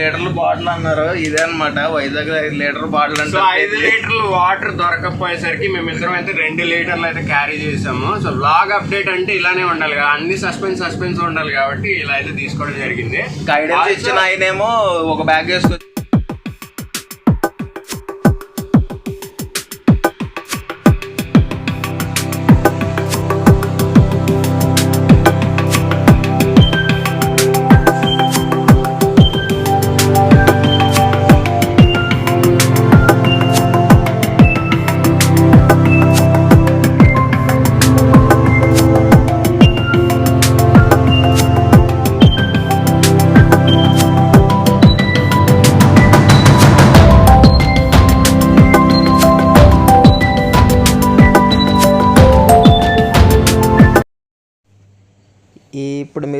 లీటర్లు బాటిల్ అన్నారు. ఇదే అనమాట వైజాగ్ ఐదు లీటర్ బాటిల్ సో అంటే ఐదు లీటర్లు వాటర్ దొరకకపోయేసరికి మేము ఇద్దరం అయితే రెండు లీటర్లు అయితే క్యారీ చేసాము. సో బ్లాగ్ అప్డేట్ అంటే ఇలానే ఉండాలి కదా. అన్ని సస్పెన్స్ సస్పెన్స్ ఉండాలి కాబట్టి ఇలా అయితే తీసుకోవడం జరిగింది. గైడెన్స్ ఇచ్చిన ఆయనేమో ఒక బ్యాగ్ వేసుకొచ్చి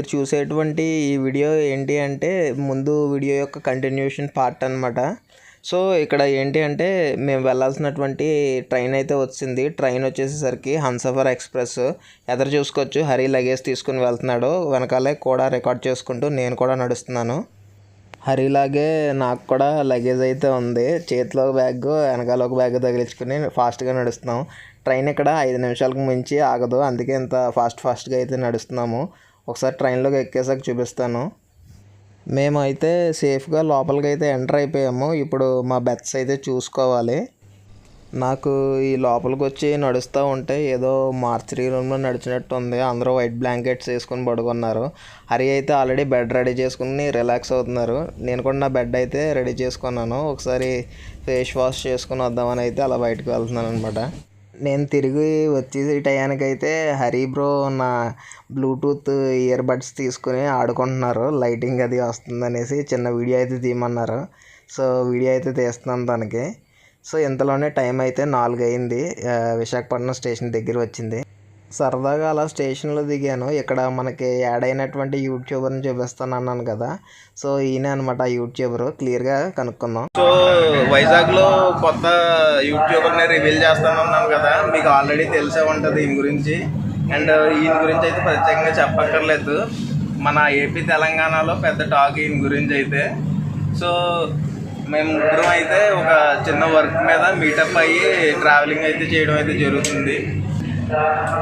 మీరు చూసేటువంటి ఈ వీడియో ఏంటి అంటే ముందు వీడియో యొక్క కంటిన్యూషన్ పార్ట్ అన్నమాట. సో ఇక్కడ ఏంటి అంటే మేము వెళ్ళాల్సినటువంటి ట్రైన్ అయితే వచ్చింది. ట్రైన్ వచ్చేసేసరికి హన్సఫర్ ఎక్స్ప్రెస్. ఎదురు చూసుకోవచ్చు. హరి లగేజ్ తీసుకుని వెళ్తున్నాడు. వెనకాలే కూడా రికార్డ్ చేసుకుంటూ నేను కూడా నడుస్తున్నాను. హరిలాగే నాకు కూడా లగేజ్ అయితే ఉంది. చేతిలో ఒక బ్యాగ్ వెనకాల ఒక బ్యాగ్ తగిలించుకుని ఫాస్ట్గా నడుస్తున్నాం. ట్రైన్ ఇక్కడ ఐదు నిమిషాలకు మించి ఆగదు. అందుకే ఇంత ఫాస్ట్ ఫాస్ట్గా అయితే నడుస్తున్నాము. ఒకసారి ట్రైన్లోకి ఎక్కేసాక చూపిస్తాను. మేమైతే సేఫ్గా లోపలికి అయితే ఎంటర్ అయిపోయాము. ఇప్పుడు మా బెత్స్ అయితే చూసుకోవాలి. నాకు ఈ లోపలికి వచ్చి నడుస్తూ ఉంటే ఏదో మార్చరీ రూమ్లో నడిచినట్టు ఉంది. అందరూ వైట్ బ్లాంకెట్స్ వేసుకొని పడుకున్నారు. హరి అయితే ఆల్రెడీ బెడ్ రెడీ చేసుకుని రిలాక్స్ అవుతున్నారు. నేను కూడా నా బెడ్ అయితే రెడీ చేసుకున్నాను. ఒకసారి ఫేస్ వాష్ చేసుకుని వద్దామని అయితే అలా బయటకు వెళ్తున్నాను అనమాట నేను తిరిగి వచ్చేసే టయానికైతే హరి బ్రో నా బ్లూటూత్ ఇయర్ బడ్స్ తీసుకుని ఆడుకుంటున్నారు. లైటింగ్ అది వస్తుందనేసి చిన్న వీడియో అయితే తీయమన్నారు. సో వీడియో అయితే తీస్తున్నాను తనకి. సో ఇంతలోనే టైం అయితే నాలుగు అయింది విశాఖపట్నం స్టేషన్ దగ్గర వచ్చింది. సరదాగా అలా స్టేషన్లో దిగాను. ఇక్కడ మనకి యాడ్ అయినటువంటి యూట్యూబర్ని చూపిస్తాను అన్నాను కదా. సో ఈయన అనమాట యూట్యూబర్. క్లియర్గా కనుక్కుందాం. సో వైజాగ్లో కొత్త యూట్యూబర్ని రివీల్ చేస్తాను అన్నాను కదా. మీకు ఆల్రెడీ తెలిసే ఉంటుంది ఈయన గురించి. అండ్ ఈయన గురించి అయితే ప్రత్యేకంగా చెప్పక్కర్లేదు. మన ఏపీ తెలంగాణలో పెద్ద టాక్ ఈయన గురించి అయితే. సో మేము ముగ్గురం అయితే ఒక చిన్న వర్క్ మీద మీటప్ అయ్యి ట్రావెలింగ్ అయితే చేయడం అయితే జరుగుతుంది.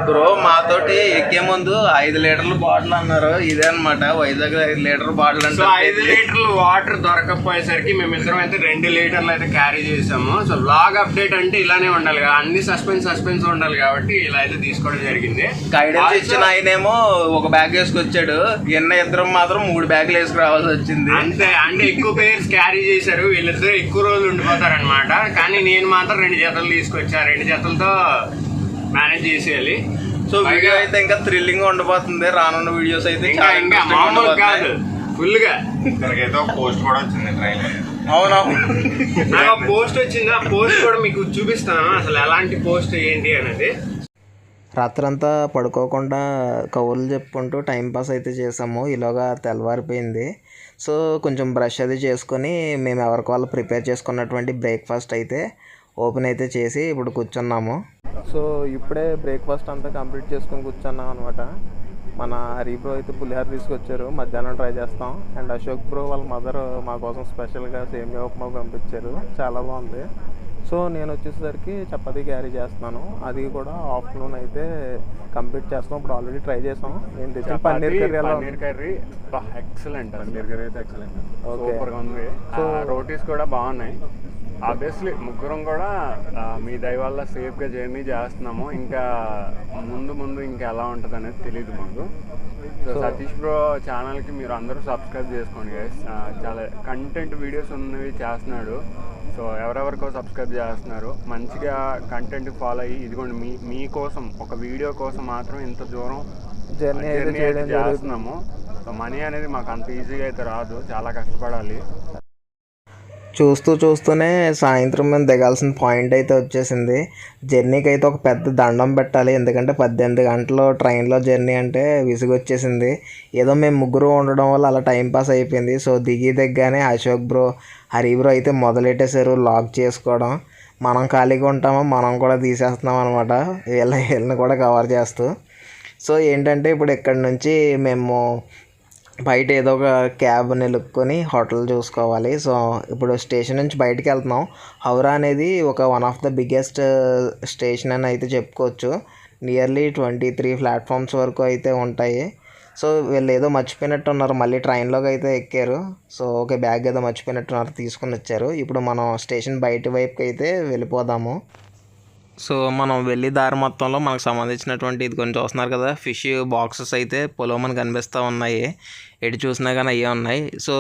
బ్రో మాతోటి ఎక్కే ముందు ఐదు లీటర్ల బాటిల్ అన్నారు. ఇదే అనమాట వైజాగ్ ఐదు లీటర్ బాటిల్ సో ఐదు అంటే లీటర్లు వాటర్ దొరకకపోయేసరికి మేము ఇద్దరం అయితే రెండు లీటర్లు అయితే క్యారీ చేసాము. సో బ్లాగ్ అప్డేట్ అంటే ఇలానే ఉండాలి కదా. అన్ని సస్పెన్స్ సస్పెన్స్ ఉండాలి కాబట్టి ఇలా అయితే తీసుకోవడం జరిగింది. గైడెన్స్ ఇచ్చిన ఆయనేమో ఒక బ్యాగ్ వేసుకొచ్చాడు. ఎన్న ఇద్దరం మాత్రం మూడు బ్యాగులు వేసుకురావాల్సి వచ్చింది. అంతే అంటే ఎక్కువ పేర్స్ క్యారీ చేశారు. వీళ్ళిద్దరు ఎక్కువ రోజులు ఉండిపోతారు అనమాట కానీ నేను మాత్రం రెండు జతలు తీసుకొచ్చా. రెండు జతలతో మేనేజ్ చేసేయాలి. సో వీడియో అయితే ఇంకా థ్రిల్లింగ్ ఉండిపోతుంది రానున్న వీడియోస్ అయితే ఇంకా చాలా ఇంకా interesting మామూలు ఉండబోతున్నాయి. కాదు. ఫుల్గా ఇక్కడికైతే ఒక పోస్ట్ కూడా వచ్చింది ట్రైన్ అవునవును నాకు పోస్ట్ వచ్చింది. ఆ పోస్ట్ కూడా మీకు చూపిస్తాను. అసలు ఎలాంటి పోస్ట్ ఏంటి అనేది. రాత్రంతా పడుకోకుండా కబుర్లు చెప్పుకుంటూ టైం పాస్ అయితే చేసాము. ఈలోగా తెల్లవారిపోయింది. సో కొంచెం బ్రష్ అది చేసుకొని మేము ఎవరికి వాళ్ళు ప్రిపేర్ చేసుకున్నటువంటి బ్రేక్ఫాస్ట్ అయితే ఓపెన్ అయితే చేసి ఇప్పుడు కూర్చున్నాము. సో ఇప్పుడే బ్రేక్ఫాస్ట్ అంతా కంప్లీట్ చేసుకొని కూర్చున్నాం అనమాట మన హరి బ్రో అయితే పులిహార తీసుకొచ్చారు. మధ్యాహ్నం ట్రై చేస్తాం. అండ్ అశోక్ బ్రో వాళ్ళ మదర్ మా కోసం స్పెషల్గా సేమియా ఉప్మా పంపించారు. చాలా బాగుంది. సో నేను వచ్చేసరికి చపాతీ క్యారీ చేస్తున్నాను. అది కూడా ఆఫ్టర్నూన్ అయితే కంప్లీట్ చేస్తాం ఇప్పుడు ఆల్రెడీ ట్రై చేసాం. నేను తెచ్చిన పన్నీర్ కర్రీ ఎలా? Paneer curry excellent paneer curry అయితే ఎక్సలెంట్ Okay. సూపర్గా ఉంది So- రోటీస్ కూడా బాగున్నాయి. ఆబ్వియస్లీ ముగ్గురం కూడా మీ దయ వల్ల సేఫ్గా జర్నీ చేస్తున్నాము. ఇంకా ముందు ముందు ఇంకా ఎలా ఉంటుంది అనేది తెలియదు మాకు సో సతీష్ బ్రో ఛానల్కి మీరు అందరూ సబ్స్క్రైబ్ చేసుకోండి గైస్ చాలా కంటెంట్ వీడియోస్ ఉన్నవి చేస్తున్నాడు. సో ఎవరెవరికో సబ్స్క్రైబ్ చేస్తున్నారు. మంచిగా కంటెంట్ ఫాలో అయ్యి ఇదిగోండి మీ మీకోసం ఒక వీడియో కోసం మాత్రం ఇంత దూరం జర్నీ చేస్తున్నాము. సో మనీ అనేది మాకు అంత ఈజీగా అయితే రాదు. చాలా కష్టపడాలి. చూస్తూ చూస్తూనే సాయంత్రం మేము దిగాల్సిన పాయింట్ అయితే వచ్చేసింది. జర్నీకి అయితే ఒక పెద్ద దండం పెట్టాలి. ఎందుకంటే పద్దెనిమిది గంటలు ట్రైన్లో జర్నీ అంటే విసుగు వచ్చేసింది ఏదో మేము ముగ్గురు ఉండడం వల్ల అలా టైం పాస్ అయిపోయింది. సో దిగి దిగ్గానే అశోక్ బ్రో హరి బ్రో అయితే మొదలెట్టేశారు లాక్ చేసుకోవడం. మనం ఖాళీగా ఉంటామో? మనం కూడా తీసేస్తున్నాం అనమాట వీళ్ళ వీళ్ళని కూడా కవర్ చేస్తూ. సో ఏంటంటే ఇప్పుడు ఇక్కడ నుంచి మేము బయట ఏదో ఒక క్యాబ్ నిలుపుకొని హోటల్ చూసుకోవాలి. సో ఇప్పుడు స్టేషన్ నుంచి బయటికి వెళ్తున్నాం. హౌరా అనేది ఒక one of the biggest uh, station అని అయితే చెప్పుకోవచ్చు. నియర్లీ ట్వంటీ త్రీ ప్లాట్ఫామ్స్ వరకు అయితే ఉంటాయి. సో వీళ్ళు ఏదో మర్చిపోయినట్టు ఉన్నారు మళ్ళీ ట్రైన్లోకి అయితే ఎక్కారు. సో ఒక బ్యాగ్ ఏదో మర్చిపోయినట్టున్నారు తీసుకుని వచ్చారు. ఇప్పుడు మనం స్టేషన్ బయట వైపుకి అయితే వెళ్ళిపోదాము. సో మనం వెళ్ళి దారి మొత్తంలో మనకు సంబంధించినటువంటి ఇది కొన్ని చూస్తున్నారు కదా ఫిష్ బాక్సెస్ అయితే పొలమని కనిపిస్తూ ఉన్నాయి. ఎటు చూసినా కానీ అయ్యే ఉన్నాయి. సో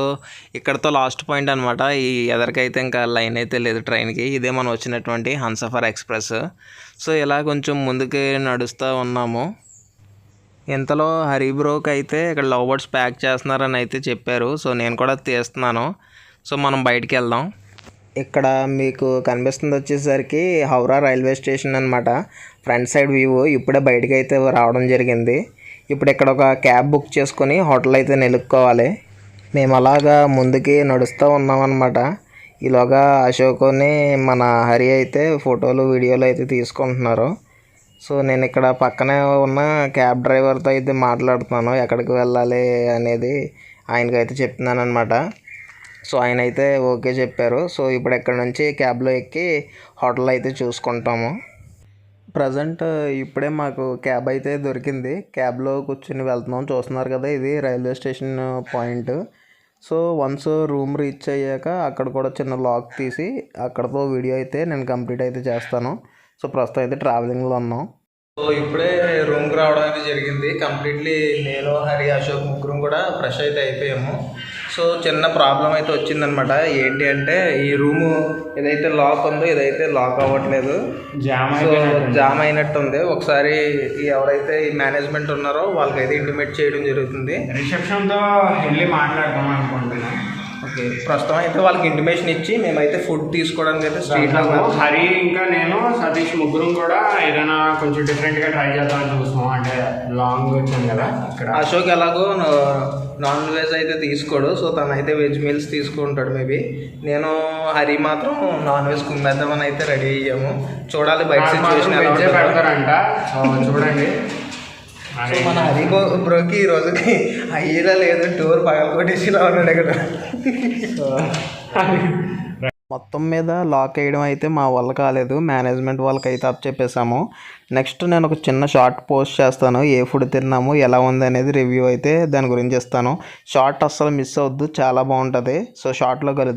ఇక్కడతో లాస్ట్ పాయింట్ అనమాట ఈ ఎదరికైతే ఇంకా లైన్ అయితే లేదు ట్రైన్కి ఇదే మనం వచ్చినటువంటి హన్సఫర్ ఎక్స్ప్రెస్ సో ఇలా కొంచెం ముందుకు నడుస్తూ ఉన్నాము. ఇంతలో హరి బ్రోకి అయితే ఇక్కడ లవ్ బర్డ్స్ ప్యాక్ చేస్తున్నారని అయితే చెప్పారు. సో నేను కూడా తీస్తున్నాను. సో మనం బయటికి వెళ్దాం. ఇక్కడ మీకు కనిపిస్తుంది వచ్చేసరికి హౌరా రైల్వే స్టేషన్ అనమాట ఫ్రంట్ సైడ్ వ్యూ ఇప్పుడే బయటకు అయితే రావడం జరిగింది. ఇప్పుడు ఇక్కడ ఒక క్యాబ్ బుక్ చేసుకొని హోటల్ అయితే నిలుక్కోవాలి మేము అలాగా ముందుకి నడుస్తూ ఉన్నామన్నమాట ఈలోగా అశోకుని మన హరి అయితే ఫోటోలు వీడియోలు అయితే తీసుకుంటున్నారు. సో నేను ఇక్కడ పక్కనే ఉన్న క్యాబ్ డ్రైవర్తో అయితే మాట్లాడుతున్నాను. ఎక్కడికి వెళ్ళాలి అనేది ఆయనకైతే చెప్తున్నాను అనమాట సో ఆయన అయితే ఓకే చెప్పారు. సో ఇప్పుడు ఇక్కడ నుంచి క్యాబ్లో ఎక్కి హోటల్ అయితే చూసుకుంటాము. ప్రజెంట్ ఇప్పుడే మాకు క్యాబ్ అయితే దొరికింది. క్యాబ్లో కూర్చుని వెళ్తున్నాం. చూస్తున్నారు కదా ఇది railway station point. So once room reach అయ్యాక అక్కడ కూడా చిన్న లాక్ తీసి అక్కడతో వీడియో అయితే నేను కంప్లీట్ అయితే చేస్తాను. సో ప్రస్తుతం అయితే ట్రావెలింగ్లో ఉన్నాం. సో ఇప్పుడే రూమ్కి రావడం అయితే జరిగింది. కంప్లీట్లీ నేను హరి అశోక్ ముగ్గురం కూడా ఫ్రెష్ అయితే అయిపోయాము. సో చిన్న ప్రాబ్లం అయితే వచ్చిందనమాట ఏంటి అంటే ఈ రూము ఏదైతే లాక్ ఉందో ఇదైతే లాక్ అవ్వట్లేదు జామ్ జామ్ అయినట్టుంది. ఒకసారి ఈ ఎవరైతే ఈ మేనేజ్మెంట్ ఉన్నారో వాళ్ళకైతే ఇంటిమేట్ చేయడం జరుగుతుంది. రిసెప్షన్తో వెళ్ళి మాట్లాడదాం అనుకుంటున్నాను. ఓకే ప్రస్తుతం అయితే వాళ్ళకి ఇంటిమేషన్ ఇచ్చి మేమైతే ఫుడ్ తీసుకోవడానికి అయితే స్ట్రీట్లో హరి ఇంకా నేను సతీష్ ముగ్గురం కూడా ఏదైనా కొంచెం డిఫరెంట్గా ట్రై చేద్దామని చూస్తున్నాం. అంటే లాంగ్ వచ్చాం కదా ఇక్కడ. అశోక్ ఎలాగో నాన్ వెజ్ అయితే తీసుకోడు. సో తను అయితే వెజ్ మీల్స్ తీసుకుంటాడు మేబీ నేను హరి మాత్రం నాన్ వెజ్ కుమ్మేద్దామని అయితే రెడీ అయ్యాము. చూడాలి బయట సిచ్యువేషన్. పెడతారంట. చూడండి. సో మన హరి బ్రోకి ఈ రోజుకి అయ్యేలా లేదు. టూర్ పగలకొట్టేసిలా ఉన్నాడు ఇక్కడ. మొత్తం మీద లాక్ వేయడం అయితే మా వల్ల కాలేదు. మేనేజ్మెంట్ వాళ్ళకి అయితే అప్ చెప్పేసాము నెక్స్ట్ నేను ఒక చిన్న షార్ట్ పోస్ట్ చేస్తాను. ఏ ఫుడ్ తిన్నాము ఎలా ఉంది అనేది రివ్యూ అయితే దాని గురించి ఇస్తాను. షార్ట్ అస్సలు మిస్ అవద్దు చాలా బాగుంటుంది. సో షార్ట్లో కలుద్దాం.